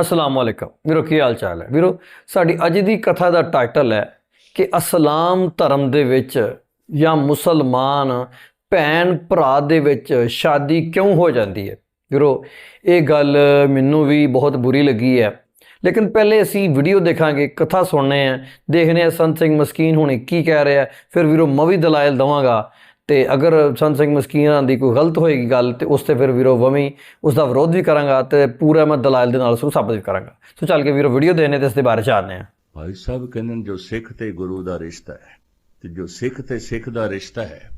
ਅਸਲਾਮ ਵਾਲੇਕਮ ਵੀਰੋ, ਕੀ ਹਾਲ ਚਾਲ ਹੈ? ਵੀਰੋ, ਸਾਡੀ ਅੱਜ ਦੀ ਕਥਾ ਦਾ ਟਾਈਟਲ ਹੈ ਕਿ ਅਸਲਾਮ ਧਰਮ ਦੇ ਵਿੱਚ ਜਾਂ ਮੁਸਲਮਾਨ ਭੈਣ ਭਰਾ ਦੇ ਵਿੱਚ ਸ਼ਾਦੀ ਕਿਉਂ ਹੋ ਜਾਂਦੀ ਹੈ? ਵੀਰੋ, ਇਹ ਗੱਲ ਮੈਨੂੰ ਵੀ ਬਹੁਤ ਬੁਰੀ ਲੱਗੀ ਹੈ। ਲੇਕਿਨ ਪਹਿਲੇ ਅਸੀਂ ਵੀਡੀਓ ਦੇਖਾਂਗੇ, ਕਥਾ ਸੁਣਨੇ ਆ ਦੇਖਨੇ ਆ ਸੰਤ ਸਿੰਘ ਮਸਕੀਨ ਹੁਣੇ ਕੀ ਕਹਿ ਰਿਹਾ ਫਿਰ ਵੀਰੋ, ਮੈਂ ਵੀ ਦਲਾਇਲ ਦਵਾਂਗਾ। ਤੇ ਅਗਰ ਸੰਤ ਸਿੰਘ ਮਸਕੀਨਾਂ ਦੀ ਕੋਈ ਗਲਤ ਹੋਏਗੀ ਗੱਲ ਤੇ ਉਸ ਤੇ ਫਿਰ ਵੀਰੋ ਵਮੀ ਉਸ ਦਾ ਵਿਰੋਧ ਵੀ ਕਰਾਂਗਾ ਤੇ ਪੂਰਾ ਮੈਂ ਦਲਾਲ ਦੇ ਨਾਲ ਉਸ ਨੂੰ ਸਾਬਤ ਵੀ ਕਰਾਂਗਾ। ਸੋ ਚੱਲ ਕੇ ਵੀਰੋ ਵੀਡੀਓ ਦੇਣੇ ਤੇ ਇਸ ਦੇ ਬਾਰੇ ਜਾਣਦੇ ਆ ਭਾਈ ਸਾਹਿਬ ਕਹਿੰਦੇ ਨੇ ਜੋ ਸਿੱਖ ਤੇ ਗੁਰੂ ਦਾ ਰਿਸ਼ਤਾ ਹੈ ਤੇ ਜੋ ਸਿੱਖ ਤੇ ਸਿੱਖ ਦਾ ਰਿਸ਼ਤਾ ਹੈ,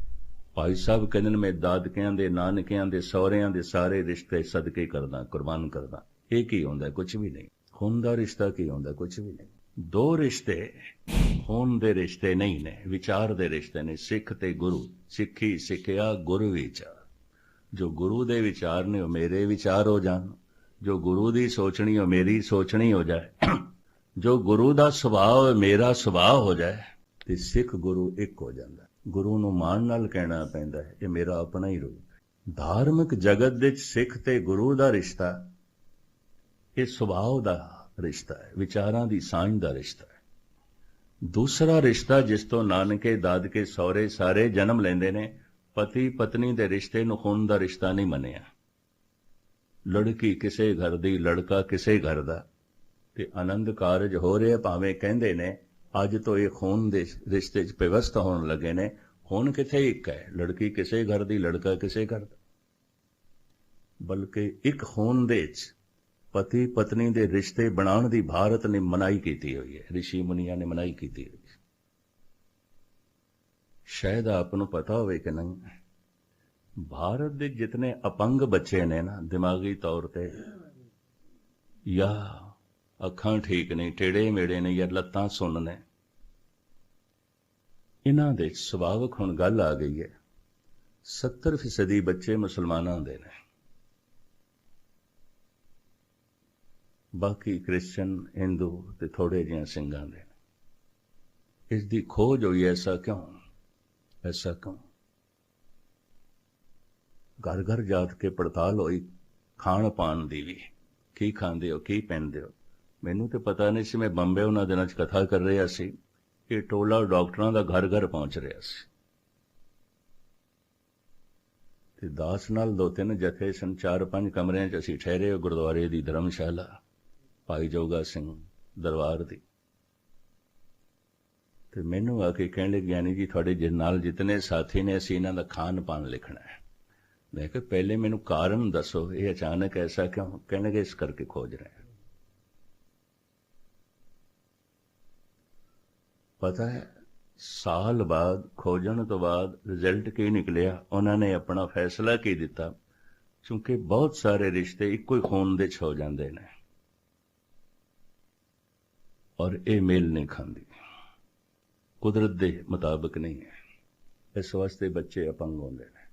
ਭਾਈ ਸਾਹਿਬ ਕਹਿੰਦੇ ਨੇ ਮੈਂ ਦਾਦਕਿਆਂ ਦੇ, ਨਾਨਕਿਆਂ ਦੇ, ਸਹੁਰਿਆਂ ਦੇ ਸਾਰੇ ਰਿਸ਼ਤੇ ਸਦਕੇ ਕਰਦਾ, ਕੁਰਬਾਨ ਕਰਦਾ। ਇਹ ਕੀ ਹੁੰਦਾ? ਕੁਝ ਵੀ ਨਹੀਂ। ਖੂਨ ਦਾ ਰਿਸ਼ਤਾ ਕੀ ਹੁੰਦਾ? ਕੁਝ ਵੀ ਨਹੀਂ। ਦੋ ਰਿਸ਼ਤੇ ਹੋਣ ਦੇ ਰਿਸ਼ਤੇ ਨਹੀਂ ਨੇ, ਵਿਚਾਰ ਦੇ ਰਿਸ਼ਤੇ ਨੇ, ਸਿੱਖ ਤੇ ਗੁਰੂ। ਸਿੱਖੀ ਸਿੱਖਿਆ ਗੁਰੂ ਵਿਚਾਰ ਜੋ ਗੁਰੂ ਦੇ ਵਿਚਾਰ ਨੇ, ਉਹ ਮੇਰੇ ਵਿਚਾਰ ਹੋ ਜਾਣ। ਜੋ ਗੁਰੂ ਦੀ ਸੋਚਣੀ, ਉਹ ਮੇਰੀ ਸੋਚਣੀ ਹੋ ਜਾਏ। ਜੋ ਗੁਰੂ ਦਾ ਸੁਭਾਅ ਮੇਰਾ ਸੁਭਾਅ ਹੋ ਜਾਏ, ਤੇ ਸਿੱਖ ਗੁਰੂ ਇੱਕ ਹੋ ਜਾਂਦਾ। ਗੁਰੂ ਨੂੰ ਮਾਣ ਨਾਲ ਕਹਿਣਾ ਪੈਂਦਾ ਹੈ, ਇਹ ਮੇਰਾ ਆਪਣਾ ਹੀ ਰੂਪ ਹੈ। ਧਾਰਮਿਕ ਜਗਤ ਵਿੱਚ ਸਿੱਖ ਤੇ ਗੁਰੂ ਦਾ ਰਿਸ਼ਤਾ, ਇਹ ਸੁਭਾਅ ਦਾ ਰਿਸ਼ਤਾ ਹੈ, ਵਿਚਾਰਾਂ ਦੀ ਸਾਂਝ ਦਾ ਰਿਸ਼ਤਾ ਹੈ। ਦੂਸਰਾ ਰਿਸ਼ਤਾ ਜਿਸ ਤੋਂ ਨਾਨਕੇ, ਦਾਦਕੇ, ਸਹੁਰੇ ਸਾਰੇ ਜਨਮ ਲੈਂਦੇ ਨੇ, ਪਤੀ, ਪਤਨੀ ਦੇ ਰਿਸ਼ਤੇ ਨੂੰ ਖੂਨ ਦਾ ਰਿਸ਼ਤਾ ਨਹੀਂ ਮੰਨਿਆ। ਲੜਕੀ ਕਿਸੇ ਘਰ ਦੀ, ਲੜਕਾ ਕਿਸੇ ਘਰ ਦਾ। ਤੇ ਆਨੰਦ ਕਾਰਜ ਹੋ ਰਿਹਾ ਭਾਵੇਂ ਕਹਿੰਦੇ ਨੇ, ਅੱਜ ਤੋਂ ਇਹ ਖੂਨ ਦੇ ਰਿਸ਼ਤੇ 'ਚ ਵਿਵਸਥ ਹੋਣ ਲੱਗੇ ਨੇ ਹੁਣ ਕਿਥੇ ਇੱਕ ਹੈ? ਲੜਕੀ ਕਿਸੇ ਘਰ ਦੀ, ਲੜਕਾ ਕਿਸੇ ਘਰ ਦਾ। ਬਲਕਿ ਇੱਕ ਖੂਨ ਦੇ 'ਚ ਪਤੀ ਪਤਨੀ ਦੇ ਰਿਸ਼ਤੇ ਬਣਾਉਣ ਦੀ ਭਾਰਤ ਨੇ ਮਨਾਈ ਕੀਤੀ ਹੋਈ ਹੈ। ઋષਿ ਮੁਨੀਆਂ ਨੇ ਮਨਾਈ ਕੀਤੀ ਹੋਈ ਹੈ। ਸ਼ਾਇਦ ਆਪ ਨੂੰ ਪਤਾ ਹੋਵੇ ਕਿ ਨਹੀਂ, ਭਾਰਤ ਦੇ ਜਿਤਨੇ ਅਪੰਗ ਬੱਚੇ ਨੇ ਨਾ, ਦਿਮਾਗੀ ਤੌਰ ਤੇ ਜਾਂ ਅੱਖਾਂ ਠੀਕ ਨਹੀਂ ਟੇੜੇ ਮੇੜੇ ਨੇ ਜਾਂ ਲੱਤਾਂ ਸੁੰਨ ਨੇ, ਇਹਨਾਂ ਦੇ ਸੁਭਾਵਕ ਹੁਣ ਗੱਲ ਆ ਗਈ ਹੈ। 70% ਬੱਚੇ ਮੁਸਲਮਾਨਾਂ ਦੇ ਨੇ। ਬਾਕੀ ਕ੍ਰਿਸਚਨ, ਹਿੰਦੂ ਤੇ ਥੋੜੇ ਜਿਹੇ ਸਿੰਘਾਂ ਦੇ ਇਸ ਦੀ ਖੋਜ ਹੋਈ, ਐਸਾ ਕਿਉਂ? ਐਸਾ ਕਿਉਂ? ਘਰ ਘਰ ਜਾਤ ਕੇ ਪੜਤਾਲ ਹੋਈ, ਖਾਣ ਪਾਣ ਦੀ ਵੀ। ਕੀ ਖਾਂਦੇ ਹੋ, ਕੀ ਪਹਿਨਦੇ ਹੋ? ਮੈਨੂੰ ਤੇ ਪਤਾ ਨਹੀਂ ਸੀ, ਮੈਂ ਬੰਬੇ ਉਹਨਾਂ ਦਿਨਾਂ 'ਚ ਕਥਾ ਕਰ ਰਿਹਾ ਸੀ। ਇਹ ਟੋਲਾ ਡਾਕਟਰਾਂ ਦਾ ਘਰ ਘਰ ਪਹੁੰਚ ਰਿਹਾ ਸੀ। ਤੇ ਦਾਸ ਨਾਲ ਦੋ ਤਿੰਨ ਜਥੇ ਸਨ, ਚਾਰ ਪੰਜ ਕਮਰਿਆਂ 'ਚ ਅਸੀਂ ਠਹਿਰੇ, ਗੁਰਦੁਆਰੇ ਦੀ ਧਰਮਸ਼ਾਲਾ। ਭਾਈ ਜੋਗਾ ਸਿੰਘ ਦਰਬਾਰ ਦੀ। ਤੇ ਮੈਨੂੰ ਆ ਕੇ ਕਹਿਣ ਲੱਗੇ, ਗਿਆਨੀ ਜੀ, ਤੁਹਾਡੇ ਜਿ, ਨਾਲ ਜਿਤਨੇ ਸਾਥੀ ਨੇ, ਅਸੀਂ ਇਹਨਾਂ ਦਾ ਖਾਣ ਪਾਨ ਲਿਖਣਾ ਹੈ। ਮੈਂ ਕਿਹਾ, ਪਹਿਲੇ ਮੈਨੂੰ ਕਾਰਨ ਦੱਸੋ, ਇਹ ਅਚਾਨਕ ਐਸਾ ਕਿਉਂ ਕਹਿਣਗੇ, ਇਸ ਕਰਕੇ ਖੋਜ ਰਹੇ ਹਾਂ। ਪਤਾ ਹੈ, ਸਾਲ ਬਾਅਦ, ਖੋਜਣ ਤੋਂ ਬਾਅਦ ਰਿਜ਼ਲਟ ਕੀ ਨਿਕਲਿਆ, ਉਹਨਾਂ ਨੇ ਆਪਣਾ ਫੈਸਲਾ ਕੀ ਦਿੱਤਾ? ਕਿਉਂਕਿ ਬਹੁਤ ਸਾਰੇ ਰਿਸ਼ਤੇ ਇੱਕੋ ਹੀ ਖੂਨ ਦੇ ਚ ਹੋ ਜਾਂਦੇ ਨੇ। ਔਰ ਇਹ ਮੇਲ ਨਹੀਂ ਖਾਂਦੀ। ਕੁਦਰਤ ਦੇ ਮੁਤਾਬਕ ਨਹੀਂ ਹੈ। ਇਸ ਵਾਸਤੇ ਬੱਚੇ ਅਪੰਗ ਹੁੰਦੇ ਨੇ।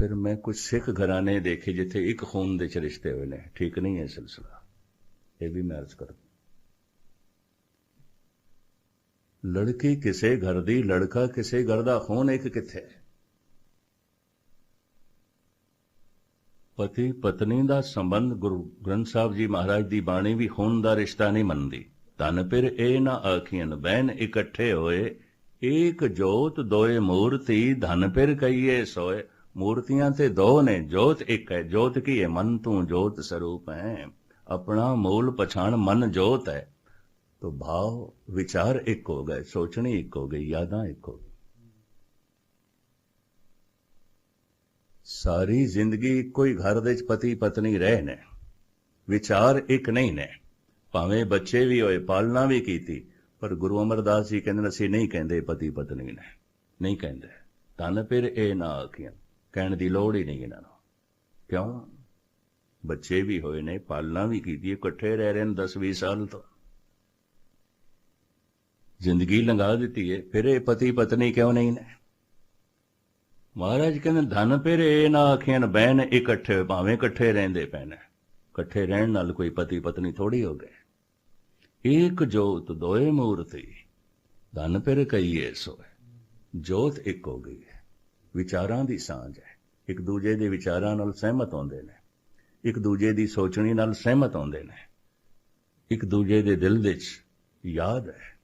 ਫਿਰ ਮੈਂ ਕੁਝ ਸਿੱਖ ਘਰਾਣੇ ਦੇਖੇ ਜਿੱਥੇ ਇੱਕ ਖੂਨ ਦੇ ਚ ਰਿਸ਼ਤੇ ਹੋਏ ਨੇ। ਠੀਕ ਨਹੀਂ ਹੈ ਸਿਲਸਿਲਾ। ਇਹ ਵੀ ਮੈਂ ਅਰਜ਼ ਕਰਦਾ। ਲੜਕੀ ਕਿਸੇ ਘਰ ਦੀ, ਲੜਕਾ ਕਿਸੇ ਘਰ ਦਾ ਖੂਨ ਇੱਕ ਕਿੱਥੇ ਹੈ? ਪਤੀ ਪਤਨੀ ਦਾ ਸੰਬੰਧ ਗੁਰੂ ਗ੍ਰੰਥ ਸਾਹਿਬ ਜੀ ਮਹਾਰਾਜ ਦੀ ਬਾਣੀ ਵੀ ਹੋਣ ਦਾ ਰਿਸ਼ਤਾ ਨਹੀਂ ਮੰਨਦੀ। ਤਨ ਫਿਰ ਇਹ ਨਾ ਆਖੀਨ ਬੈਨ ਇਕੱਠੇ ਹੋਏ, ਏਕ ਜੋਤ ਦੋਏ ਮੂਰਤੀ, ਧਨ ਪਿਰ ਕਈਏ ਸੋਏ। ਮੂਰਤੀਆਂ ਤੇ ਦੋ ਨੇ, ਜੋਤ ਇੱਕ ਹੈ, ਜੋਤ ਕੀ ਹੈ ਮਨ ਤੂੰ ਜੋਤ ਸਰੂਪ ਹੈ। ਆਪਣਾ ਮੂਲ ਪਛਾਣ ਮਨ ਜੋਤ ਹੈ। ਤੋ ਭਾਵ ਵਿਚਾਰ ਇੱਕ ਹੋ ਗਏ, ਸੋਚਣੀ ਇੱਕ ਹੋ ਗਈ, ਯਾਦਾਂ ਇੱਕ ਹੋ ਗਈ ਸਾਰੀ ਜ਼ਿੰਦਗੀ ਇੱਕੋ ਹੀ ਘਰ ਦੇ ਵਿੱਚ ਪਤੀ ਪਤਨੀ ਰਹੇ ਨੇ। ਵਿਚਾਰ ਇੱਕ ਨਹੀਂ ਨੇ। ਭਾਵੇਂ ਬੱਚੇ ਵੀ ਹੋਏ, ਪਾਲਣਾ ਵੀ ਕੀਤੀ, ਪਰ ਗੁਰੂ ਅਮਰਦਾਸ ਜੀ ਕਹਿੰਦੇ ਨੇ, ਅਸੀਂ ਨਹੀਂ ਕਹਿੰਦੇ ਪਤੀ ਪਤਨੀ ਨੇ। ਨਹੀਂ ਕਹਿੰਦੇ। ਤਨ ਫਿਰ ਇਹ ਨਾ ਆਖੀਆਂ ਕਹਿਣ ਦੀ ਲੋੜ ਹੀ ਨਹੀਂ ਇਹਨਾਂ ਨੂੰ। ਕਿਉਂ? ਬੱਚੇ ਵੀ ਹੋਏ ਨੇ, ਪਾਲਣਾ ਵੀ ਕੀਤੀ, ਇਕੱਠੇ ਰਹਿ ਰਹੇ ਨੇ 10 20 ਸਾਲ ਤੋਂ। ਜ਼ਿੰਦਗੀ ਲੰਘਾ ਦਿੱਤੀ ਹੈ ਫਿਰ ਇਹ ਪਤੀ ਪਤਨੀ ਕਿਉਂ ਨਹੀਂ ਨੇ? ਮਹਾਰਾਜ ਕਹਿੰਦੇ, ਧਨ ਫਿਰ ਇਹ ਨਾ ਆਖੀਆਂ ਬਹਿਨ ਇਕੱਠੇ, ਭਾਵੇਂ ਇਕੱਠੇ ਰਹਿੰਦੇ ਪੈਣ। ਇਕੱਠੇ ਰਹਿਣ ਨਾਲ ਕੋਈ ਪਤੀ ਪਤਨੀ ਥੋੜੀ ਹੋ ਗਏ। ਇੱਕ ਜੋਤ ਦੋਏ ਮੂਰਤੀ, ਧਨ ਫਿਰ ਕਹੀਏ ਸੋਏ। ਜੋਤ ਇੱਕ ਹੋ ਗਈ ਹੈ, ਵਿਚਾਰਾਂ ਦੀ ਸਾਂਝ ਹੈ। ਇੱਕ ਦੂਜੇ ਦੇ ਵਿਚਾਰਾਂ ਨਾਲ ਸਹਿਮਤ ਹੁੰਦੇ ਨੇ। ਇੱਕ ਦੂਜੇ ਦੀ ਸੋਚਣੀ ਨਾਲ ਸਹਿਮਤ ਹੁੰਦੇ ਨੇ। ਇੱਕ ਦੂਜੇ ਦੇ ਦਿਲ ਵਿੱਚ ਯਾਦ ਹੈ।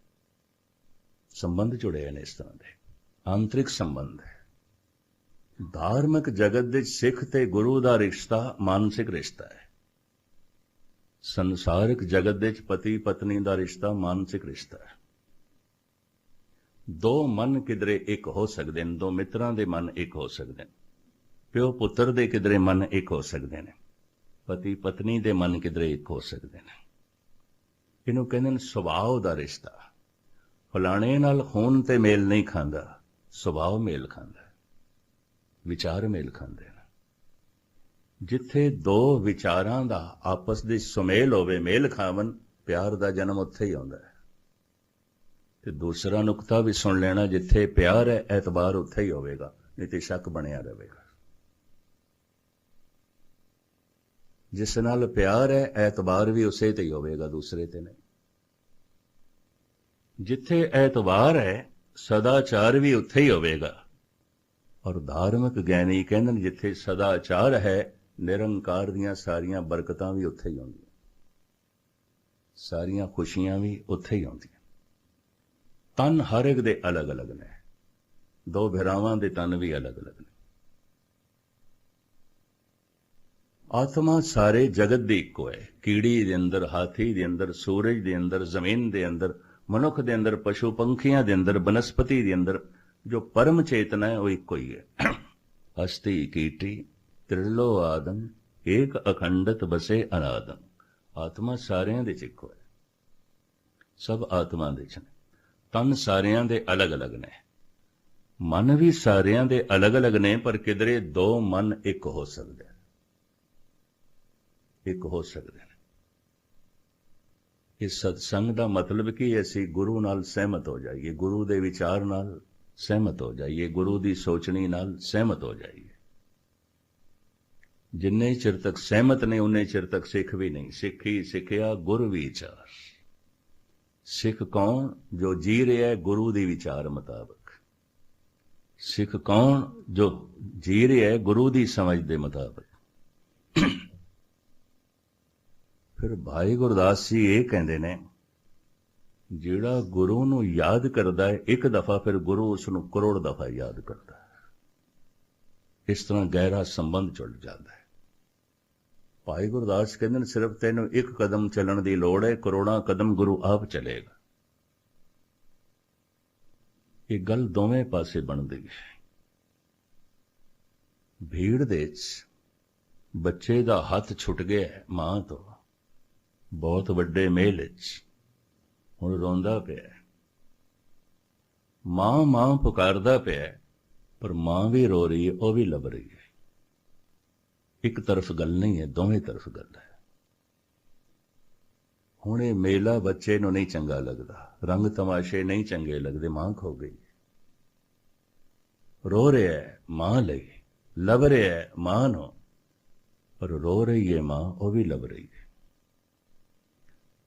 ਸੰਬੰਧ ਜੁੜੇ ਨੇ ਇਸ ਤਰ੍ਹਾਂ ਦੇ। ਆਂਤਰਿਕ ਸੰਬੰਧ ਹੈ। ਧਾਰਮਿਕ ਜਗਤ ਦੇ ਸਿੱਖ ਤੇ ਗੁਰੂ ਦਾ ਰਿਸ਼ਤਾ ਮਾਨਸਿਕ ਰਿਸ਼ਤਾ ਹੈ। ਸੰਸਾਰਿਕ ਜਗਤ ਦੇ ਵਿੱਚ ਪਤੀ ਪਤਨੀ ਦਾ ਰਿਸ਼ਤਾ ਮਾਨਸਿਕ ਰਿਸ਼ਤਾ ਹੈ। ਦੋ ਮਨ ਕਿਦਰੇ ਇੱਕ ਹੋ ਸਕਦੇ ਨੇ, ਦੋ ਮਿੱਤਰਾਂ ਦੇ ਮਨ ਇੱਕ ਹੋ ਸਕਦੇ ਨੇ, ਪਿਓ ਪੁੱਤਰ ਦੇ ਕਿਦਰੇ ਮਨ ਇੱਕ ਹੋ ਸਕਦੇ ਨੇ, ਪਤੀ ਪਤਨੀ ਦੇ ਮਨ ਕਿਦਰੇ ਇੱਕ ਹੋ ਸਕਦੇ ਨੇ। ਇਹਨੂੰ ਕਹਿੰਦੇ ਨੇ ਸੁਭਾਅ ਦਾ ਰਿਸ਼ਤਾ। ਫਲਾਣੇ ਨਾਲ ਖੂਨ ਤੇ ਮੇਲ ਨਹੀਂ ਖਾਂਦਾ, ਸੁਭਾਅ ਮੇਲ ਖਾਂਦਾ। ਵਿਚਾਰ ਮੇਲ ਖਾਂਦੇ ਨੇ ਜਿੱਥੇ ਦੋ ਵਿਚਾਰਾਂ ਦਾ ਆਪਸ ਦੇ ਸੁਮੇਲ ਹੋਵੇ, ਮੇਲ ਖਾਵਨ ਪਿਆਰ ਦਾ ਜਨਮ ਉੱਥੇ ਹੀ ਆਉਂਦਾ ਹੈ। ਤੇ ਦੂਸਰਾ ਨੁਕਤਾ ਵੀ ਸੁਣ ਲੈਣਾ, ਜਿੱਥੇ ਪਿਆਰ ਹੈ ਐਤਬਾਰ ਉੱਥੇ ਹੀ ਹੋਵੇਗਾ, ਨਹੀਂ ਤੇ ਸ਼ੱਕ ਬਣਿਆ ਰਹੇਗਾ। ਜਿਸ ਨਾਲ ਪਿਆਰ ਹੈ ਐਤਬਾਰ ਵੀ ਉਸੇ ਤੇ ਹੀ ਹੋਵੇਗਾ, ਦੂਸਰੇ ਤੇ ਨਹੀਂ। ਜਿੱਥੇ ਐਤਵਾਰ ਹੈ, ਸਦਾਚਾਰ ਵੀ ਉੱਥੇ ਹੀ ਹੋਵੇਗਾ ਔਰ ਧਾਰਮਿਕ ਗਿਆਨੀ ਕਹਿੰਦੇ ਨੇ, ਜਿੱਥੇ ਸਦਾਚਾਰ ਹੈ, ਨਿਰੰਕਾਰ ਦੀਆਂ ਸਾਰੀਆਂ ਬਰਕਤਾਂ ਵੀ ਉੱਥੇ ਹੀ ਆਉਂਦੀਆਂ। ਸਾਰੀਆਂ ਖੁਸ਼ੀਆਂ ਵੀ ਉੱਥੇ ਹੀ ਆਉਂਦੀਆਂ। ਤਨ ਹਰ ਇੱਕ ਦੇ ਅਲੱਗ-ਅਲੱਗ ਨੇ। ਦੋ ਭਰਾਵਾਂ ਦੇ ਤਨ ਵੀ ਅਲੱਗ-ਅਲੱਗ ਨੇ। ਆਤਮਾ ਸਾਰੇ ਜਗਤ ਦੀ ਇੱਕੋ ਹੈ। ਕੀੜੀ ਦੇ ਅੰਦਰ, ਹਾਥੀ ਦੇ ਅੰਦਰ, ਸੂਰਜ ਦੇ ਅੰਦਰ, ਜ਼ਮੀਨ ਦੇ ਅੰਦਰ, ਮਨੁੱਖ ਦੇ ਅੰਦਰ, ਪਸ਼ੂ ਪੰਖੀਆਂ ਦੇ ਅੰਦਰ, ਬਨਸਪਤੀ ਦੇ ਅੰਦਰ ਜੋ ਪਰਮ ਚੇਤਨਾ ਹੈ, ਉਹ ਇੱਕੋ ਹੀ ਹੈ। ਹਸਤੀ ਕੀਟੀ, ਤ੍ਰਿਲੋ ਆਦਮ, ਏਕ ਅਖੰਡਤ ਬਸੇ ਅਨਾਦਮ। ਆਤਮਾ ਸਾਰਿਆਂ ਦੇ ਚ ਇੱਕੋ ਹੈ। ਸਭ ਆਤਮਾ ਦੇ ਚ ਨੇ। ਤਨ ਸਾਰਿਆਂ ਦੇ ਅਲੱਗ-ਅਲੱਗ ਨੇ। ਮਨ ਵੀ ਸਾਰਿਆਂ ਦੇ ਅਲੱਗ-ਅਲੱਗ ਨੇ, ਪਰ ਕਿਧਰੇ ਦੋ ਮਨ ਇੱਕ ਹੋ ਸਕਦੇ ਨੇ। ਇੱਕ ਹੋ ਸਕਦੇ ਨੇ। ਇਸ ਸਤਸੰਗ ਦਾ ਮਤਲਬ ਕੀ ਅਸੀਂ ਗੁਰੂ ਨਾਲ ਸਹਿਮਤ ਹੋ ਜਾਈਏ। ਗੁਰੂ ਦੇ ਵਿਚਾਰ ਨਾਲ ਸਹਿਮਤ ਹੋ ਜਾਈਏ, ਗੁਰੂ ਦੀ ਸੋਚਣੀ ਨਾਲ ਸਹਿਮਤ ਹੋ ਜਾਈਏ। ਜਿੰਨੇ ਚਿਰ ਤੱਕ ਸਹਿਮਤ ਨੇ ਉਹਨੇ ਚਿਰ ਤੱਕ ਸਿੱਖ ਵੀ ਨਹੀਂ। ਸਿੱਖੀ ਸਿੱਖਿਆ ਗੁਰ ਵਿਚਾਰ। ਸਿੱਖ ਕੌਣ ਜੋ ਜੀ ਰਿਹਾ ਗੁਰੂ ਦੇ ਵਿਚਾਰ ਮੁਤਾਬਕ? ਸਿੱਖ ਕੌਣ ਜੋ ਜੀ ਰਿਹਾ ਹੈ ਗੁਰੂ ਦੀ ਸਮਝ ਦੇ ਮੁਤਾਬਕ? ਫਿਰ ਭਾਈ ਗੁਰਦਾਸ ਜੀ ਇਹ ਕਹਿੰਦੇ ਨੇ ਜਿਹੜਾ ਗੁਰੂ ਨੂੰ ਯਾਦ ਕਰਦਾ ਹੈ, ਇੱਕ ਦਫਾ ਫਿਰ ਗੁਰੂ ਉਸ ਨੂੰ ਕਰੋੜ ਦਫਾ ਯਾਦ ਕਰਦਾ ਹੈ। ਇਸ ਤਰ੍ਹਾਂ ਗਹਿਰਾ ਸੰਬੰਧ ਜੁੜ ਜਾਂਦਾ ਹੈ। ਭਾਈ ਗੁਰਦਾਸ ਕਹਿੰਦੇ ਨੇ, ਸਿਰਫ ਤੈਨੂੰ ਇੱਕ ਕਦਮ ਚੱਲਣ ਦੀ ਲੋੜ ਹੈ, ਕਰੋੜਾਂ ਕਦਮ ਗੁਰੂ ਆਪ ਚਲੇਗਾ। ਇਹ ਗੱਲ ਦੋਵੇਂ ਪਾਸੇ ਬਣਦੀ ਹੈ। ਭੀੜ ਦੇ ਵਿੱਚ ਬੱਚੇ ਦਾ ਹੱਥ ਛੁੱਟ ਗਿਆ ਮਾਂ ਤੋਂ। ਬਹੁਤ ਵੱਡੇ ਮੇਲ ਵਿੱਚ। ਹੁਣ ਰੋਂਦਾ ਪਿਆ ਮਾਂ ਮਾਂ ਪੁਕਾਰਦਾ ਪਿਆ ਪਰ ਮਾਂ ਵੀ ਰੋ ਰਹੀ ਹੈ, ਉਹ ਵੀ ਲੱਭ ਰਹੀ ਹੈ। ਇੱਕ ਤਰਫ ਗੱਲ ਨਹੀਂ ਹੈ, ਦੋਵੇਂ ਤਰਫ ਗੱਲ ਹੈ। ਹੁਣ ਇਹ ਮੇਲਾ ਬੱਚੇ ਨੂੰ ਨਹੀਂ ਚੰਗਾ ਲੱਗਦਾ, ਰੰਗ ਤਮਾਸ਼ੇ ਨਹੀਂ ਚੰਗੇ ਲੱਗਦੇ, ਮਾਂ ਖੋ ਗਈ ਰੋ ਰਿਹਾ ਹੈ, ਮਾਂ ਲਈ, ਲੱਭ ਰਿਹਾ ਹੈ, ਮਾਂ ਨੂੰ, ਪਰ ਰੋ ਰਹੀ ਹੈ ਮਾਂ, ਉਹ ਵੀ ਲੱਭ ਰਹੀ ਹੈ।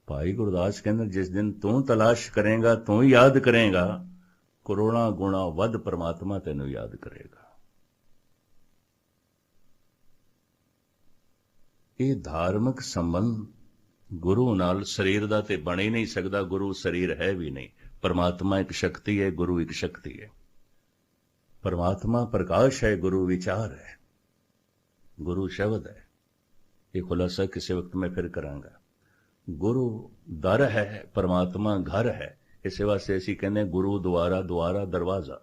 ਭਾਈ ਗੁਰਦਾਸ ਕਹਿੰਦਾ, ਜਿਸ ਦਿਨ ਤੂੰ ਤਲਾਸ਼ ਕਰੇਗਾ, ਤੂੰ ਯਾਦ ਕਰੇਗਾ, ਕਰੋੜਾਂ ਗੁਣਾ ਵੱਧ ਪ੍ਰਮਾਤਮਾ ਤੈਨੂੰ ਯਾਦ ਕਰੇਗਾ। ਇਹ ਧਾਰਮਿਕ ਸੰਬੰਧ ਗੁਰੂ ਨਾਲ ਸਰੀਰ ਦਾ ਤੇ ਬਣ ਹੀ ਨਹੀਂ ਸਕਦਾ, ਗੁਰੂ ਸਰੀਰ ਹੈ ਵੀ ਨਹੀਂ। ਪਰਮਾਤਮਾ ਇੱਕ ਸ਼ਕਤੀ ਹੈ, ਗੁਰੂ ਇੱਕ ਸ਼ਕਤੀ ਹੈ। ਪਰਮਾਤਮਾ ਪ੍ਰਕਾਸ਼ ਹੈ, ਗੁਰੂ ਵਿਚਾਰ ਹੈ। ਗੁਰੂ ਸ਼ਬਦ ਹੈ। ਇਹ ਖੁਲਾਸਾ ਕਿਸੇ ਵਕਤ ਮੈਂ ਫਿਰ ਕਰਾਂਗਾ। ਗੁਰੂ ਦਰ ਹੈ, ਪਰਮਾਤਮਾ ਘਰ ਹੈ। ਇਸੇ ਵਾਸਤੇ ਅਸੀਂ ਕਹਿੰਦੇ ਗੁਰੂ ਦੁਆਰਾ ਦੁਆਰਾ ਦਰਵਾਜ਼ਾ।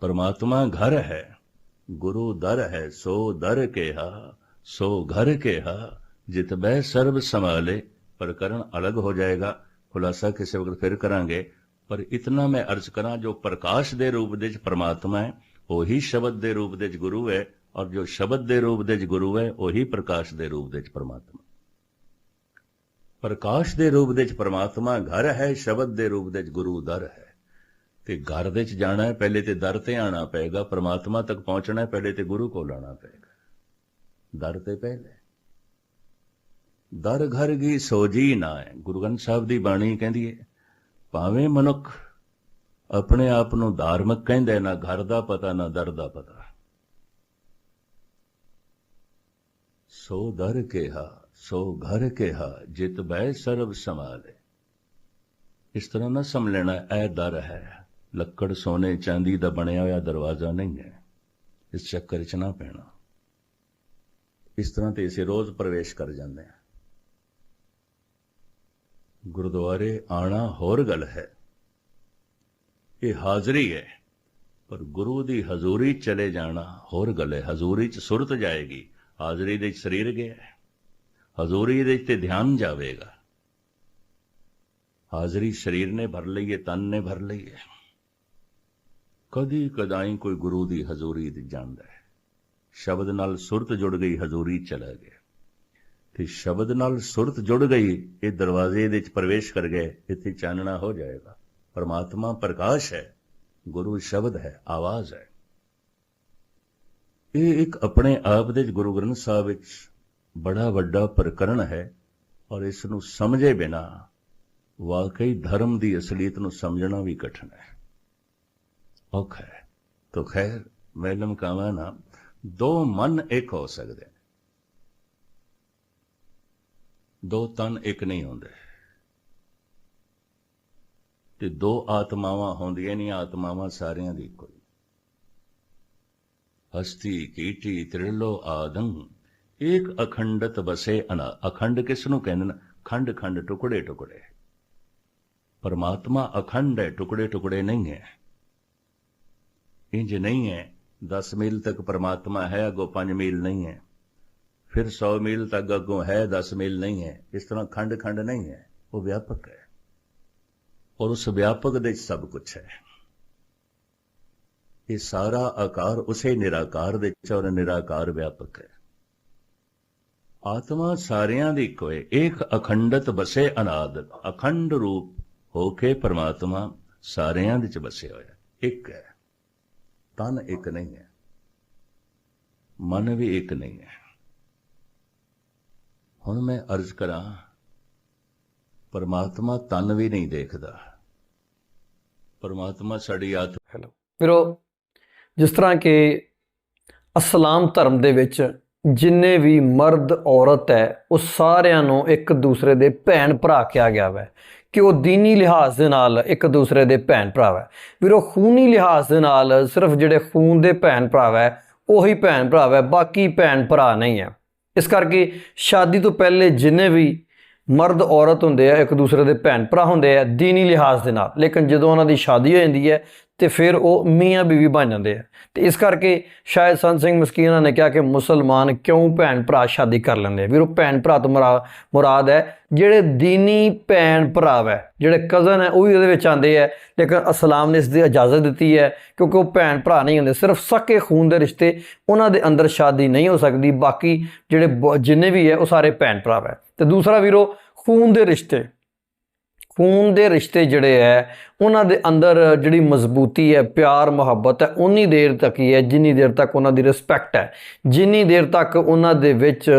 ਪਰਮਾਤਮਾ ਘਰ ਹੈ, ਗੁਰੂ ਦਰ ਹੈ, ਸੋ ਦਰ ਕਿਹਾ, ਸੋ ਘਰ ਕਿਹਾ, ਜਿਤ ਬੈ ਸਰਬ ਸੰਭਾਲੇ ਪ੍ਰਕਰਨ ਅਲੱਗ ਹੋ ਜਾਏਗਾ। ਖੁਲਾਸਾ ਕਿਸੇ ਵਕਤ ਫਿਰ ਕਰਾਂਗੇ, ਪਰ ਇਤਨਾ ਮੈਂ ਅਰਜ਼ ਕਰਾਂ, ਜੋ ਪ੍ਰਕਾਸ਼ ਦੇ ਰੂਪ ਦੇ ਵਿੱਚ ਪਰਮਾਤਮਾ ਹੈ, ਉਹੀ ਸ਼ਬਦ ਦੇ ਰੂਪ ਦੇ ਵਿੱਚ ਗੁਰੂ ਹੈ, ਔਰ ਜੋ ਸ਼ਬਦ ਦੇ ਰੂਪ ਦੇ ਵਿੱਚ ਗੁਰੂ ਹੈ, ਉਹੀ ਪ੍ਰਕਾਸ਼ ਦੇ ਰੂਪ ਦੇ ਵਿੱਚ ਪਰਮਾਤਮਾ। ਪ੍ਰਕਾਸ਼ ਦੇ ਰੂਪ ਵਿੱਚ ਪਰਮਾਤਮਾ ਘਰ ਹੈ, ਸ਼ਬਦ ਦੇ ਰੂਪ ਵਿੱਚ ਗੁਰੂ ਦਰ ਹੈ। ਤੇ ਘਰ ਦੇ ਵਿੱਚ ਜਾਣਾ ਹੈ, ਪਹਿਲੇ ਤੇ ਦਰ ਤੇ ਆਣਾ ਪਏਗਾ, ਪਰਮਾਤਮਾ ਤੱਕ ਪਹੁੰਚਣਾ ਹੈ, ਪਹਿਲੇ ਤੇ ਗੁਰੂ ਕੋਲ ਆਣਾ ਪਏਗਾ। ਦਰ ਤੇ ਪਹਿਲੇ। ਦਰ ਘਰ ਕੀ ਸੋਜੀ ਨਾ ਹੈ। ਗੁਰੂ ਗ੍ਰੰਥ ਸਾਹਿਬ ਦੀ ਬਾਣੀ ਕਹਿੰਦੀ ਹੈ, ਭਾਵੇਂ ਮਨੁੱਖ ਆਪਣੇ ਆਪ ਨੂੰ ਧਾਰਮਿਕ ਕਹਿੰਦਾ ਨਾ ਘਰ ਦਾ ਪਤਾ, ਨਾ ਦਰ ਦਾ ਪਤਾ। ਸੋ ਦਰ ਕਿਹਾ ਸੋ ਘਰ ਕਿਹਾ, ਜਿਤ ਬੈ ਸਰਬ ਸਮਾਲੇ ਇਸ ਤਰ੍ਹਾਂ ਨਾ ਸਮ ਲੈਣਾ, ਇਹ ਦਰ ਹੈ। ਲੱਕੜ ਸੋਨੇ ਚਾਂਦੀ ਦਾ ਬਣਿਆ ਹੋਇਆ ਦਰਵਾਜ਼ਾ ਨਹੀਂ ਹੈ। ਇਸ ਚੱਕਰ 'ਚ ਨਾ ਪੈਣਾ। ਇਸ ਤਰ੍ਹਾਂ ਤੇ ਇਸੇ ਰੋਜ਼ ਪ੍ਰਵੇਸ਼ ਕਰ ਜਾਂਦੇ ਆ ਗੁਰਦੁਆਰੇ ਆਣਾ ਹੋਰ ਗੱਲ ਹੈ। ਇਹ ਹਾਜ਼ਰੀ ਹੈ, ਪਰ ਗੁਰੂ ਦੀ ਹਜ਼ੂਰੀ ਚਲੇ ਜਾਣਾ ਹੋਰ ਗੱਲ ਹੈ। ਹਜ਼ੂਰੀ ਚ ਸੁਰਤ ਜਾਏਗੀ। ਹਾਜ਼ਰੀ ਦੇ ਸਰੀਰ ਗਿਆ ਹੈ। ਹਜ਼ੂਰੀ ਦੇ ਤੇ ਧਿਆਨ ਜਾਵੇਗਾ। ਹਾਜ਼ਰੀ ਸਰੀਰ ਨੇ ਭਰ ਲਈ ਹੈ, ਤਨ ਨੇ ਭਰ ਲਈ ਹੈ। ਕਦੀ ਕਦਾਈ ਕੋਈ ਗੁਰੂ ਦੀ ਹਜ਼ੂਰੀ ਤੇ ਜਾਂਦਾ ਹੈ। ਸ਼ਬਦ ਨਾਲ ਸੁਰਤ ਜੁੜ ਗਈ, ਹਜ਼ੂਰੀ ਚਲਾ ਗਿਆ। ਤੇ ਸ਼ਬਦ ਨਾਲ ਸੁਰਤ ਜੁੜ ਗਈ, ਇਹ ਦਰਵਾਜ਼ੇ ਦੇ ਵਿੱਚ ਪ੍ਰਵੇਸ਼ ਕਰ ਗਏ, ਇੱਥੇ ਚਾਨਣਾ ਹੋ ਜਾਏਗਾ। ਪਰਮਾਤਮਾ ਪ੍ਰਕਾਸ਼ ਹੈ, ਗੁਰੂ ਸ਼ਬਦ ਹੈ, ਆਵਾਜ਼ ਹੈ। ਇਹ ਇੱਕ ਆਪਣੇ ਆਪ ਦੇ ਗੁਰੂ ਗ੍ਰੰਥ ਸਾਹਿਬ ਵਿੱਚ ਬੜਾ ਵੱਡਾ ਪ੍ਰਕਰਣ ਹੈ ਔਰ ਇਸ ਨੂੰ ਸਮਝੇ ਬਿਨਾ ਵਾਕਈ ਧਰਮ ਦੀ ਅਸਲੀਅਤ ਨੂੰ ਸਮਝਣਾ ਵੀ ਕਠਿਨ ਹੈ। ਔਖਾ ਹੈ। ਤੋ ਖੈਰ, ਮੈਂ ਲਮਕਾਵਾਂ ਨਾ ਦੋ ਮਨ ਇੱਕ ਹੋ ਸਕਦੇ ਨੇ। ਦੋ ਤਨ ਇੱਕ ਨਹੀਂ ਹੁੰਦੇ। ਤੇ ਦੋ ਆਤਮਾਵਾਂ ਹੁੰਦੀਆਂ ਨਹੀਂ, ਆਤਮਾਵਾਂ ਸਾਰਿਆਂ ਦੀ ਕੋਈ ਹਸਤੀ, ਕੀਟੀ ਤ੍ਰਿਲੋ ਆਦੰ ਇੱਕ ਅਖੰਡਤ ਵਸੇ ਅਨਾ। ਅਖੰਡ ਕਿਸ ਨੂੰ ਕਹਿੰਦੇ ਨੇ? ਖੰਡ ਖੰਡ, ਟੁਕੜੇ ਟੁਕੜੇ। ਪਰਮਾਤਮਾ ਅਖੰਡ ਹੈ, ਟੁਕੜੇ ਟੁਕੜੇ ਨਹੀਂ ਹੈ। ਇੰਜ ਨਹੀਂ ਹੈ 10 ਮੀਲ ਤੱਕ ਪਰਮਾਤਮਾ ਹੈ, ਅਗੋ 5 ਮੀਲ ਨਹੀਂ ਹੈ। ਫਿਰ 100 ਮੀਲ ਤੱਕ ਅਗੋ ਹੈ 10 ਮੀਲ ਨਹੀਂ ਹੈ। ਇਸ ਤਰ੍ਹਾਂ ਖੰਡ ਖੰਡ ਨਹੀਂ ਹੈ। ਉਹ ਵਿਆਪਕ ਹੈ। ਔਰ ਉਸ ਵਿਆਪਕ ਦੇ ਸਭ ਕੁਝ ਹੈ। ਇਹ ਸਾਰਾ ਆਕਾਰ ਉਸੇ ਨਿਰਾਕਾਰ ਦੇ ਵਿੱਚ ਔਰ ਨਿਰਾਕਾਰ ਵਿਆਪਕ ਹੈ। ਆਤਮਾ ਸਾਰਿਆਂ ਦੀ ਇੱਕੋ ਹੈ ਏਕ ਅਖੰਡਤ ਬਸੇ ਅਨਾਦ, ਅਖੰਡ ਰੂਪ ਹੋ ਕੇ ਪਰਮਾਤਮਾ ਸਾਰਿਆਂ ਵਿੱਚ ਬਸਿਆ ਹੋਇਆ ਇੱਕ ਹੈ, ਤਨ ਇੱਕ ਨਹੀਂ ਹੈ, ਮਨ ਵੀ ਇੱਕ ਨਹੀਂ ਹੈ। ਹੁਣ ਮੈਂ ਅਰਜ਼ ਕਰਾਂ, ਪਰਮਾਤਮਾ ਤਨ ਵੀ ਨਹੀਂ ਦੇਖਦਾ, ਪਰਮਾਤਮਾ ਸਾਡੀ ਆਤਮਾ ਹੈਲੋ। ਵੀਰੋ, ਜਿਸ ਤਰ੍ਹਾਂ ਕਿ ਅਸਲਾਮ ਧਰਮ ਦੇ ਵਿੱਚ ਜਿੰਨੇ ਵੀ ਮਰਦ ਔਰਤ ਹੈ, ਉਹ ਸਾਰਿਆਂ ਨੂੰ ਇੱਕ ਦੂਸਰੇ ਦੇ ਭੈਣ ਭਰਾ ਕਿਹਾ ਗਿਆ ਵੈ। ਕਿ ਉਹ ਦੀਨੀ ਲਿਹਾਜ਼ ਦੇ ਨਾਲ ਇੱਕ ਦੂਸਰੇ ਦੇ ਭੈਣ ਭਰਾ ਹੈ ਵੀਰੋ, ਖੂਨੀ ਲਿਹਾਜ਼ ਦੇ ਨਾਲ ਸਿਰਫ ਜਿਹੜੇ ਖੂਨ ਦੇ ਭੈਣ ਭਰਾ ਹੈ ਉਹੀ ਭੈਣ ਭਰਾ ਹੈ ਬਾਕੀ ਭੈਣ ਭਰਾ ਨਹੀਂ ਹੈ। ਇਸ ਕਰਕੇ ਸ਼ਾਦੀ ਤੋਂ ਪਹਿਲੇ ਜਿੰਨੇ ਵੀ ਮਰਦ ਔਰਤ ਹੁੰਦੇ ਆ, ਇੱਕ ਦੂਸਰੇ ਦੇ ਭੈਣ ਭਰਾ ਹੁੰਦੇ ਆ, ਦੀਨੀ ਲਿਹਾਜ਼ ਦੇ ਨਾਲ। ਲੇਕਿਨ ਜਦੋਂ ਉਹਨਾਂ ਦੀ ਸ਼ਾਦੀ ਹੋ ਜਾਂਦੀ ਹੈ ਤੇ ਫਿਰ ਉਹ ਮੀਆਂ ਬੀਵੀ ਬਣ ਜਾਂਦੇ ਆ। ਤੇ ਇਸ ਕਰਕੇ ਸ਼ਾਇਦ ਸੰਤ ਸਿੰਘ ਮਸਕੀਨਾ ਨੇ ਕਿਹਾ ਕਿ ਮੁਸਲਮਾਨ ਕਿਉਂ ਭੈਣ ਭਰਾ ਸ਼ਾਦੀ ਕਰ ਲੈਂਦੇ ਆ? ਵੀਰੋ, ਭੈਣ ਭਰਾ ਤੋਂ ਮੁਰਾ- ਮੁਰਾਦ ਹੈ, ਜਿਹੜੇ ਦੀਨੀ ਭੈਣ ਭਰਾ ਹੈ ਜਿਹੜੇ ਕਜ਼ਨ ਹੈ, ਉਹ ਵੀ ਉਹਦੇ ਵਿੱਚ ਆਉਂਦੇ ਆ। ਲੇਕਿਨ ਇਸਲਾਮ ਨੇ ਇਸ ਦੀ ਇਜਾਜ਼ਤ ਦਿੱਤੀ ਹੈ, ਕਿਉਂਕਿ ਉਹ ਭੈਣ ਭਰਾ ਨਹੀਂ ਹੁੰਦੇ, ਸਿਰਫ ਸਕੇ ਖੂਨ ਦੇ ਰਿਸ਼ਤੇ ਉਹਨਾਂ ਦੇ ਅੰਦਰ ਸ਼ਾਦੀ ਨਹੀਂ ਹੋ ਸਕਦੀ, ਬਾਕੀ ਜਿਹੜੇ ਬ- ਜਿੰਨੇ ਵੀ ਹੈ, ਉਹ ਸਾਰੇ ਭੈਣ ਭਰਾ ਹੈ ਤੇ ਦੂਸਰਾ ਵੀਰੋ, ਖੂਨ ਦੇ ਰਿਸ਼ਤੇ। ਖੂਨ ਦੇ ਰਿਸ਼ਤੇ ਜਿਹੜੇ ਹੈ, ਉਹਨਾਂ ਦੇ ਅੰਦਰ ਜਿਹੜੀ ਮਜ਼ਬੂਤੀ ਹੈ, ਪਿਆਰ, ਮੁਹੱਬਤ ਹੈ ਉਨੀ ਦੇਰ ਤੱਕ ਹੀ ਹੈ, ਜਿੰਨੀ ਦੇਰ ਤੱਕ ਉਹਨਾਂ ਦੀ ਰਿਸਪੈਕਟ ਹੈ, ਜਿੰਨੀ ਦੇਰ ਤੱਕ ਉਹਨਾਂ ਦੇ ਵਿੱਚ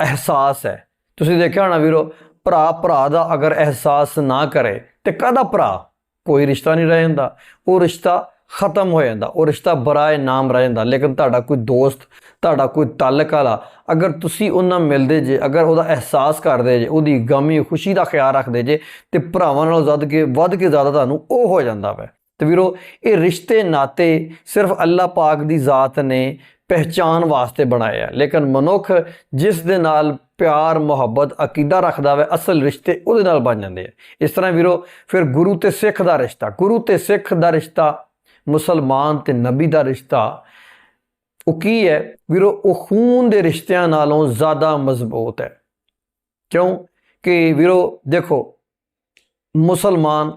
ਅਹਿਸਾਸ ਹੈ। ਤੁਸੀਂ ਦੇਖਿਆ ਹੋਣਾ ਵੀਰੋ, ਭਰਾ ਭਰਾ ਦਾ ਅਗਰ ਅਹਿਸਾਸ ਨਾ ਕਰੇ, ਤੇ ਕਾਹਦਾ ਭਰਾ? ਕੋਈ ਰਿਸ਼ਤਾ ਨਹੀਂ ਰਹਿ ਜਾਂਦਾ। ਉਹ ਰਿਸ਼ਤਾ ਖਤਮ ਹੋ ਜਾਂਦਾ, ਉਹ ਰਿਸ਼ਤਾ ਬਰਾਏ ਨਾਮ ਰਹਿ ਜਾਂਦਾ, ਲੇਕਿਨ ਤੁਹਾਡਾ ਕੋਈ ਦੋਸਤ, ਤੁਹਾਡਾ ਕੋਈ ਤਾਲਕ ਵਾਲਾ, ਅਗਰ ਤੁਸੀਂ ਉਹਨਾਂ ਮਿਲਦੇ ਜੇ, ਅਗਰ ਉਹਦਾ ਅਹਿਸਾਸ ਕਰਦੇ ਜੇ, ਉਹਦੀ ਗਮੀ, ਖੁਸ਼ੀ ਦਾ ਖਿਆਲ ਰੱਖਦੇ ਜੇ, ਤੇ ਭਰਾਵਾਂ ਨਾਲੋਂ ਵੱਧ ਕੇ ਵੱਧ ਕੇ ਜ਼ਿਆਦਾ ਤੁਹਾਨੂੰ ਉਹ ਹੋ ਜਾਂਦਾ ਵੈ। ਤੇ ਵੀਰੋ, ਇਹ ਰਿਸ਼ਤੇ ਨਾਤੇ ਸਿਰਫ ਅੱਲਾਹ ਪਾਕ ਦੀ ਜ਼ਾਤ ਨੇ ਪਹਿਚਾਨ ਵਾਸਤੇ ਬਣਾਏ ਆ। ਲੇਕਿਨ ਮਨੁੱਖ ਜਿਸ ਦੇ ਨਾਲ ਪਿਆਰ, ਮੁਹੱਬਤ, ਅਕੀਦਾ ਰੱਖਦਾ ਵੈ, ਅਸਲ ਰਿਸ਼ਤੇ ਉਹਦੇ ਨਾਲ ਬਣ ਜਾਂਦੇ ਆ। ਇਸ ਤਰ੍ਹਾਂ ਵੀਰੋ, ਫਿਰ ਗੁਰੂ ਤੇ ਸਿੱਖ ਦਾ ਰਿਸ਼ਤਾ, ਗੁਰੂ ਤੇ ਸਿੱਖ ਦਾ ਰਿਸ਼ਤਾ ਮੁਸਲਮਾਨ ਤੇ ਨਬੀ ਦਾ ਰਿਸ਼ਤਾ, ਉਹ ਕੀ ਹੈ? ਵੀਰੋ, ਉਹ ਖੂਨ ਦੇ ਰਿਸ਼ਤਿਆਂ ਨਾਲੋਂ ਜ਼ਿਆਦਾ ਮਜ਼ਬੂਤ ਹੈ। ਕਿਉਂ? ਕਿ ਵੀਰੋ, ਦੇਖੋ, ਮੁਸਲਮਾਨ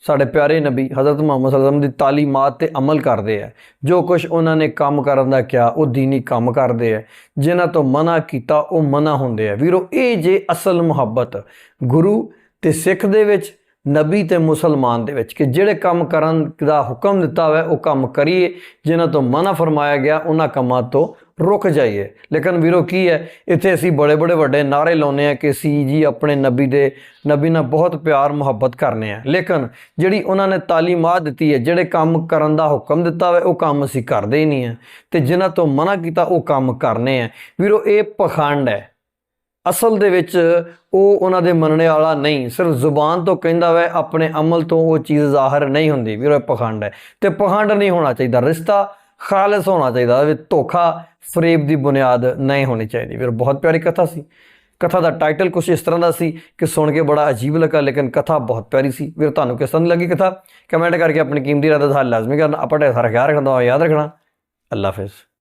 ਸਾਡੇ ਪਿਆਰੇ ਨਬੀ ਹਜ਼ਰਤ ਮੁਹੰਮਦ ਸੱਲੱਲਾਹੁ ਦੀ ਤਾਲੀਮਾਤ ਤੇ ਅਮਲ ਕਰਦੇ ਆ। ਜੋ ਕੁਝ ਉਹਨਾਂ ਨੇ ਕੰਮ ਕਰਨ ਦਾ ਕਿਹਾ, ਉਹ ਦੀਨੀ ਕੰਮ ਕਰਦੇ ਆ। ਜਿਨ੍ਹਾਂ ਤੋਂ ਮਨਾ ਕੀਤਾ, ਉਹ ਮਨਾ ਹੁੰਦੇ ਆ। ਵੀਰੋ, ਇਹ ਜੇ ਅਸਲ ਮੁਹੱਬਤ ਗੁਰੂ ਤੇ ਸਿੱਖ ਦੇ ਵਿੱਚ ਨਬੀ ਤੇ ਮੁਸਲਮਾਨ ਦੇ ਵਿੱਚ ਕਿ ਜਿਹੜੇ ਕੰਮ ਕਰਨ ਦਾ ਹੁਕਮ ਦਿੱਤਾ ਹੋਇਆ, ਉਹ ਕੰਮ ਕਰੀਏ। ਜਿਨ੍ਹਾਂ ਤੋਂ ਮਨਾ ਫਰਮਾਇਆ ਗਿਆ, ਉਹਨਾਂ ਕੰਮਾਂ ਤੋਂ ਰੁਕ ਜਾਈਏ। ਲੇਕਿਨ ਵੀਰੋ, ਕੀ ਹੈ? ਇੱਥੇ ਅਸੀਂ ਬੜੇ ਬੜੇ ਵੱਡੇ ਨਾਰੇ ਲਾਉਨੇ ਆ ਕਿ ਸੀ ਜੀ ਆਪਣੇ ਨਬੀ ਦੇ, ਨਬੀ ਨਾਲ ਬਹੁਤ ਪਿਆਰ, ਮੁਹੱਬਤ ਕਰਨੇ ਆ ਲੇਕਿਨ ਜਿਹੜੀ ਉਹਨਾਂ ਨੇ ਤਾਲੀਮਾਤ ਦਿੱਤੀ ਹੈ, ਜਿਹੜੇ ਕੰਮ ਕਰਨ ਦਾ ਹੁਕਮ ਦਿੱਤਾ ਹੋਇਆ, ਉਹ ਕੰਮ ਅਸੀਂ ਕਰਦੇ ਹੀ ਨਹੀਂ ਆ ਤੇ ਜਿਨ੍ਹਾਂ ਤੋਂ ਮਨਾ ਕੀਤਾ, ਉਹ ਕੰਮ ਕਰਨੇ ਆ ਵੀਰੋ, ਇਹ ਪਖੰਡ ਹੈ। ਅਸਲ ਦੇ ਵਿੱਚ ਉਹ ਉਹਨਾਂ ਦੇ ਮੰਨਣੇ ਵਾਲਾ ਨਹੀਂ। ਸਿਰਫ ਜ਼ੁਬਾਨ ਤੋਂ ਕਹਿੰਦਾ ਵੈ, ਆਪਣੇ ਅਮਲ ਤੋਂ ਉਹ ਚੀਜ਼ ਜ਼ਾਹਰ ਨਹੀਂ ਹੁੰਦੀ। ਵੀਰੋ, ਇਹ ਪਖੰਡ ਹੈ ਤੇ ਪਖੰਡ ਨਹੀਂ ਹੋਣਾ ਚਾਹੀਦਾ। ਰਿਸ਼ਤਾ ਖਾਲਸ ਹੋਣਾ ਚਾਹੀਦਾ। ਵੀ ਧੋਖਾ, ਫਰੇਬ ਦੀ ਬੁਨਿਆਦ ਨਹੀਂ ਹੋਣੀ ਚਾਹੀਦੀ। ਵੀਰ, ਬਹੁਤ ਪਿਆਰੀ ਕਥਾ ਸੀ। ਕਥਾ ਦਾ ਟਾਈਟਲ ਕੁਝ ਇਸ ਤਰ੍ਹਾਂ ਦਾ ਸੀ ਕਿ ਸੁਣ ਕੇ ਬੜਾ ਅਜੀਬ ਲੱਗਾ, ਲੇਕਿਨ ਕਥਾ ਬਹੁਤ ਪਿਆਰੀ ਸੀ। ਵੀਰ, ਤੁਹਾਨੂੰ ਕਿਸ ਤਰ੍ਹਾਂ ਦੀ ਲੱਗੀ ਕਥਾ? ਕਮੈਂਟ ਕਰਕੇ ਆਪਣੀ ਕੀਮਤੀ ਰਾਏ ਦਾ ਹਾਲ ਲਾਜ਼ਮੀ ਕਰਨਾ। ਆਪਣਾ ਸਾਰਾ ਖਿਆਲ ਰੱਖਣਾ ਯਾਦ ਰੱਖਣਾ। ਅੱਲਾ ਹਾਫਿਜ਼।